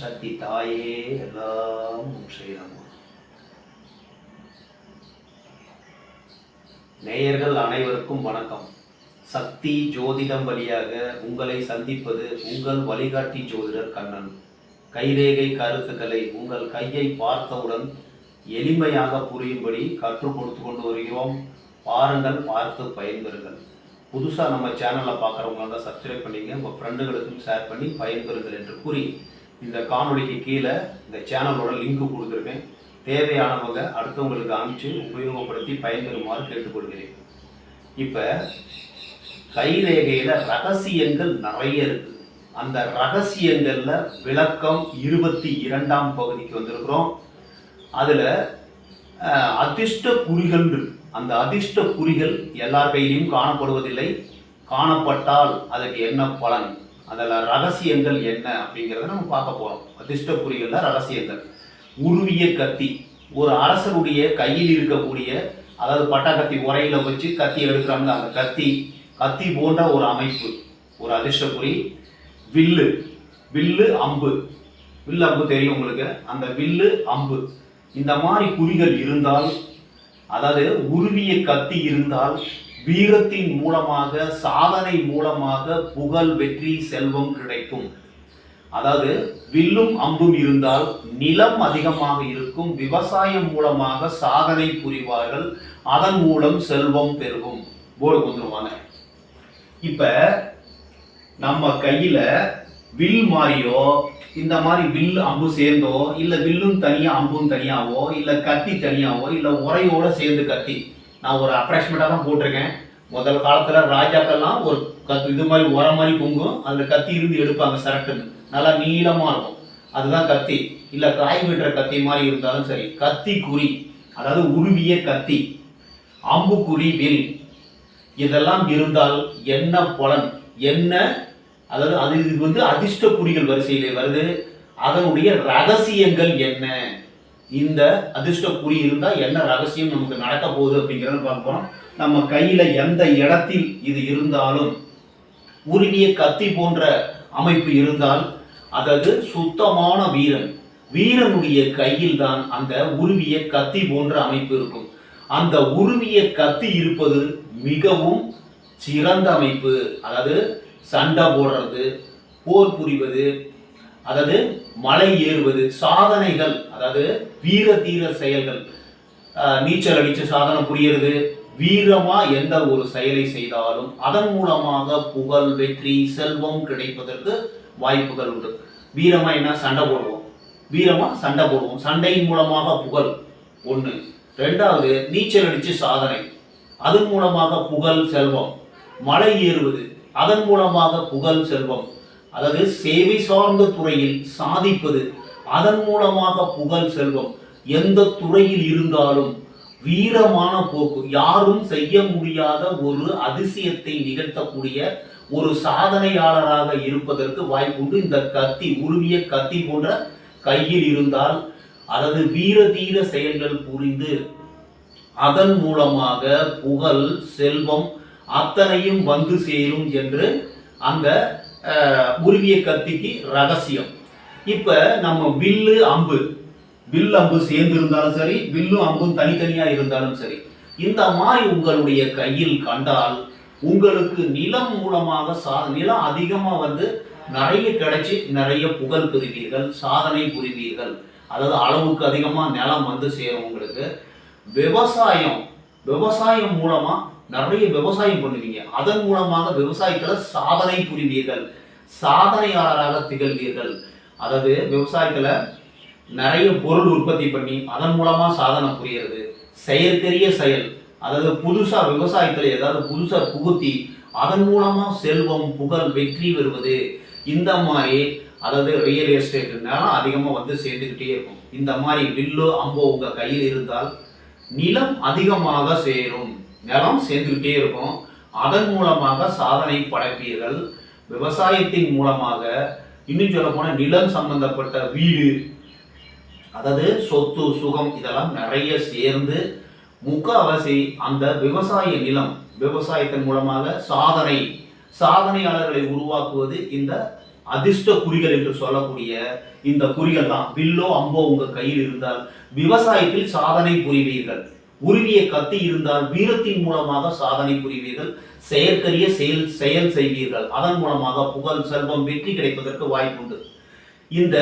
சக்தி தாயே எல்லாம் உன் நேயர்கள் அனைவருக்கும் வணக்கம். சக்தி ஜோதிடம் வழியாக உங்களை சந்திப்பது உங்கள் வழிகாட்டி ஜோதிடர் கண்ணன். கைரேகை கருத்துக்களை உங்கள் கையை பார்த்தவுடன் எளிமையாக புரியும்படி கற்றுக் கொடுத்து கொண்டு வருகிறோம். பாருங்கள் பார்த்து பயன்பெறுங்கள். புதுசாக நம்ம சேனலில் பார்க்குறவங்க தான் சப்ஸ்கிரைப் பண்ணிங்க உங்கள் ஃப்ரெண்டுகளுக்கும் ஷேர் பண்ணி பயன்பெறுங்கள் என்று கூறி இந்த காணொலிக்கு கீழே இந்த சேனலோட லிங்க் கொடுத்துருக்கேன். தேவையானவங்க அடுத்தவங்களுக்கு அமைச்சு உபயோகப்படுத்தி பயன்பெறுமாறு கேட்டுக்கொள்கிறேன். இப்போ கைரேகையில் ரகசியங்கள் நிறைய இருக்கு. அந்த ரகசியங்களில் விளக்கம் இருபத்தி இரண்டாம் பகுதிக்கு வந்திருக்கிறோம். அதில் அதிர்ஷ்ட குறிகள் அந்த அதிர்ஷ்ட குறிகள் எல்லார் கையிலையும் காணப்படுவதில்லை. காணப்பட்டால் அதுக்கு என்ன பலன்? அதில் ரகசியங்கள் என்ன அப்படிங்கிறத நம்ம பார்க்க போகிறோம் அதிர்ஷ்ட குறிகள்ல ரகசியங்கள். உருவிய கத்தி. ஒரு அரசருடைய கையில் இருக்கக்கூடிய அதாவது பட்டா கத்தி உரையில் வச்சு கத்தி எடுக்கிறாங்க அந்த கத்தி கத்தி போன்ற ஒரு அமைப்பு ஒரு அதிர்ஷ்டபுரி வில்லு. வில்லு அம்பு. வில்லு அம்பு தெரியும் உங்களுக்கு? அந்த வில்லு அம்பு. இந்த மாதிரி குறிகள் இருந்தால் அதாவது உருவிய கத்தி இருந்தால் வீரத்தின் மூலமாக சாதனை மூலமாக புகழ் வெற்றி செல்வம் கிடைக்கும். அதாவது வில்லும் அம்பும் இருந்தால் நிலம் அதிகமாக இருக்கும். விவசாயம் மூலமாக சாதனை புரிவார்கள். அதன் மூலம் செல்வம் பெருகும். போர்டு வந்துருவாங்க இப்ப நம்ம கையில வில் மாதிரியோ இந்த மாதிரி வில் அம்பு சேர்ந்தோ இல்ல வில்லும் தனியா அம்பும் தனியாவோ இல்ல கத்தி தனியாவோ இல்ல உரையோட சேர்ந்து கத்தி நான் ஒரு அப்ராக்சிமேட்டாக தான் போட்டிருக்கேன். முதல் காலத்தில் ராஜாக்கள்லாம் ஒரு கத்து இது மாதிரி உரம் மாதிரி பொங்கும் அதில் கத்தி இருந்து எடுப்பாங்க சரட்டுன்னு. நல்லா நீளமாக இருக்கும். அதுதான் கத்தி. இல்லை காய் வெட்டுற கத்தி மாதிரி இருந்தாலும் சரி கத்தி குறி அதாவது உருவிய கத்தி அம்புக்குறி வில் இதெல்லாம் இருந்தால் என்ன பலன்? என்ன? அதாவது அது இது வந்து அதிர்ஷ்ட குறிகள் வரிசையிலே வருது. அதனுடைய ரகசியங்கள் என்ன? இந்த அதிர்ஷ்ட குறி இருந்தால் என்ன ரகசியம் நமக்கு நடக்க போகுது அப்படிங்கிறத பார்ப்போம் நம்ம கையில் எந்த இடத்தில் இது இருந்தாலும் உருவிய கத்தி போன்ற அமைப்பு இருந்தால் அதாவது சுத்தமான வீரன் வீரனுடைய கையில் தான் அந்த உருவிய கத்தி போன்ற அமைப்பு இருக்கும். அந்த உருவிய கத்தி இருப்பது மிகவும் சிறந்த அமைப்பு. அதாவது சண்டை போடுறது போர் புரிவது அதாவது மலை ஏறுவது சாதனைகள் அதாவது வீர தீர செயல்கள். நீச்சல் அடித்து சாதனை புரியறது வீரமா எந்த ஒரு செயலை செய்தாலும் அதன் மூலமாக புகழ் வெற்றி செல்வம் கிடைப்பதற்கு வாய்ப்புகள் உண்டு. வீரமா என்ன? சண்டை போடுவோம். வீரமா சண்டை போடுவோம். சண்டையின் மூலமாக புகழ் ஒன்று ரெண்டாவது நீச்சல் அடித்து சாதனை. அதன் மூலமாக புகழ் செல்வம். மலை ஏறுவது அதன் மூலமாக புகழ் செல்வம். அதாவது சேவை சார்ந்த துறையில் சாதிப்பது அதன் மூலமாக புகழ் செல்வம். எந்த துறையில் இருந்தாலும் வீரமான போக்கு. யாரும் செய்ய முடியாத ஒரு அதிசயத்தை நிகழ்த்தக்கூடிய ஒரு சாதனையாளராக இருப்பதற்கு வாய்ப்புண்டு. இந்த கத்தி உருவிய கத்தி போன்ற கையில் இருந்தால் அதாவது வீர தீர செயல்கள் புரிந்து அதன் மூலமாக புகழ் செல்வம் அத்தனையும் வந்து சேரும் என்று அந்த உருவிய கத்திக்கு ரகசியம். இப்போ நம்ம வில்லு அம்பு வில்லு அம்பு சேர்ந்து இருந்தாலும் சரி வில்லும் அம்பும் தனித்தனியாக இருந்தாலும் சரி இந்த மாதிரி உங்களுடைய கையில் கண்டால் உங்களுக்கு நிலம் மூலமாக சா நிலம் அதிகமாக வந்து நிறைய கிடைச்சி நிறைய புகழ் பெறுவீர்கள் சாதனை புரிவீர்கள். அதாவது அளவுக்கு அதிகமாக நிலம் வந்து சேரும் உங்களுக்கு. விவசாயம் விவசாயம் மூலமாக நிறைய விவசாயம் பண்ணுவீங்க. அதன் மூலமாக விவசாயத்துல சாதனை புரிவீர்கள். சாதனையாளராக திகழ்வீர்கள். அதாவது விவசாயத்துல நிறைய பொருள் உற்பத்தி பண்ணி அதன் மூலமா சாதனை புரியறது. செயற்கரிய செயல். அதாவது புதுசா விவசாயத்துல ஏதாவது புதுசா புகுத்தி அதன் மூலமா செல்வம் புகழ் வெற்றி வருவது இந்த மாதிரி அதாவது ரியல் எஸ்டேட் நிலம் வந்து சேர்ந்துக்கிட்டே இருக்கும். இந்த மாதிரி வில்லோ அம்போ உங்கள் கையில் இருந்தால் நிலம் அதிகமாக சேரும். நிலம் சேர்ந்துக்கிட்டே இருக்கும். அதன் மூலமாக சாதனை படைப்பீர்கள். விவசாயத்தின் மூலமாக இன்னும் சொல்ல போனால் நிலம் சம்பந்தப்பட்ட வீடு அதாவது சொத்து சுகம் இதெல்லாம் நிறைய சேர்ந்து முக்காவாசி அந்த விவசாய நிலம் விவசாயத்தின் மூலமாக சாதனை சாதனையாளர்களை உருவாக்குவது இந்த அதிர்ஷ்ட குறிகள் என்று சொல்லக்கூடிய இந்த குறிகள் தான் வில்லோ அம்போ உங்கள் கையில் இருந்தால் விவசாயத்தில் சாதனை புரிவீர்கள். உருவிய கத்தி இருந்தால் வீரத்தின் மூலமாக சாதனை புரிவீர்கள் செயற்கரிய செயல் செயல் செய்வீர்கள். அதன் மூலமாக புகழ் செல்வம் வெற்றி கிடைப்பதற்கு வாய்ப்புண்டு. இந்த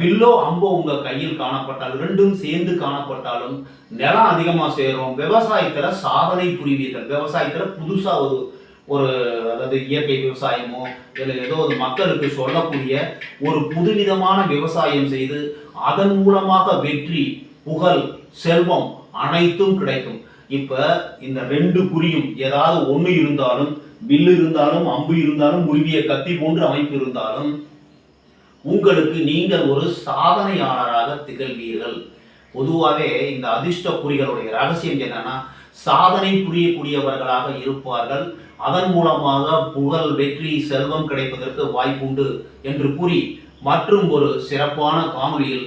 வில்லோ அம்போ உங்க கையில் காணப்பட்டால் ரெண்டும் சேர்ந்து காணப்பட்டாலும் நிலம் அதிகமா சேரும். விவசாயத்துல சாதனை புரிவீர்கள். விவசாயத்துல புதுசா ஒரு ஒரு அதாவது இயற்கை விவசாயமோ இல்லை ஏதோ ஒரு மக்களுக்கு சொல்லக்கூடிய ஒரு புதுவிதமான விவசாயம் செய்து அதன் மூலமாக வெற்றி புகழ் செல்வம் அனைத்தும் கிடைக்கும். இப்ப இந்த ரெண்டு குறியும் ஏதாவது ஒண்ணு இருந்தாலும் வில்லு இருந்தாலும் அம்பு இருந்தாலும் உருவிய கத்தி போன்ற அமைப்பு இருந்தாலும் உங்களுக்கு நீங்கள் ஒரு சாதனையாளராக திகழ்வீர்கள். பொதுவாகவே இந்த அதிர்ஷ்ட குறிகளுடைய ரகசியம் என்னன்னா சாதனை புரியக்கூடியவர்களாக இருப்பார்கள். அதன் மூலமாக புகழ் வெற்றி செல்வம் கிடைப்பதற்கு வாய்ப்புண்டு என்று கூறி மற்றும் ஒரு சிறப்பான காணொலியில்